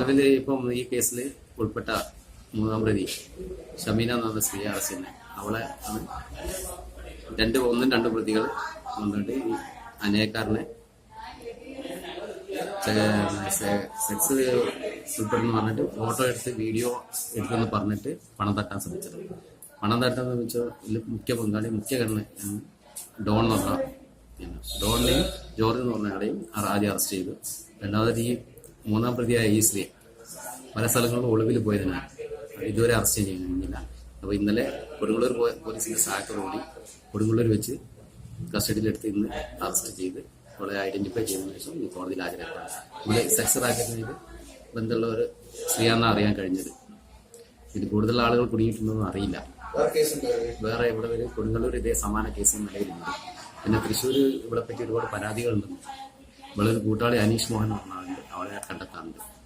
ഇപ്പം ഈ കേസിൽ ഉൾപ്പെട്ട മൂന്നാം പ്രതി ഷമീന എന്ന് പറഞ്ഞ സ്ത്രീ അറസ്റ്റ് തന്നെ അവളെ രണ്ട് ഒന്നും രണ്ടും പ്രതികൾ വന്നിട്ട് ഈ അനേക്കാരനെ സെക്സ് ഉൾപ്പെടുന്നു പറഞ്ഞിട്ട് ഫോട്ടോ എടുത്ത് വീഡിയോ എടുത്തെന്ന് പറഞ്ഞിട്ട് പണം തട്ടാൻ ശ്രമിച്ചത്. പണം തട്ടാൻ ശ്രമിച്ച മുഖ്യ പങ്കാളി മുഖ്യ കണ്ണ് ഡോൺ എന്ന് പറഞ്ഞ ഡോണിനെയും ജോർജ് എന്ന് പറഞ്ഞ ആളെയും ആദ്യം അറസ്റ്റ് ചെയ്തു. രണ്ടാമത് ഈ മൂന്നാം പ്രതിയായ ഈ സ്ത്രീ പല സ്ഥലങ്ങളിലും ഒളിവിൽ പോയതിനാൽ ഇതുവരെ അറസ്റ്റ് ചെയ്യാൻ കഴിഞ്ഞില്ല അപ്പോൾ ഇന്നലെ കൊടുങ്ങല്ലൂർ പോലീസിന്റെ സഹായത്തോടുകൂടി കൊടുങ്ങല്ലൂർ വെച്ച് കസ്റ്റഡിയിലെടുത്ത് ഇന്ന് അറസ്റ്റ് ചെയ്ത് അവളെ ഐഡന്റിഫൈ ചെയ്തതിനു ശേഷം ഈ കോടതിയിൽ ഹാജരാക്കണം ഇവിടെ സെക്സ് റാക്കറ്റിന് ബന്ധമുള്ള ഒരു സ്ത്രീയാണെന്ന് അറിയാൻ കഴിഞ്ഞത്. ഇത് കൂടുതൽ ആളുകൾ കുടുങ്ങിയിട്ടുണ്ടെന്ന് അറിയില്ല. വേറെ ഇവിടെ ഒരു കൊടുങ്ങല്ലൂർ ഇതേ സമാന കേസ് നിലയിലുണ്ട്. പിന്നെ തൃശ്ശൂർ ഇവിടെ പറ്റി ഒരുപാട് പരാതികളുണ്ട്. ഇവിടെ ഒരു കൂട്ടാളി അനീഷ് മോഹൻ എന്ന് പറഞ്ഞ ആളുണ്ട് അവളെ കണ്ടെത്താറുണ്ട്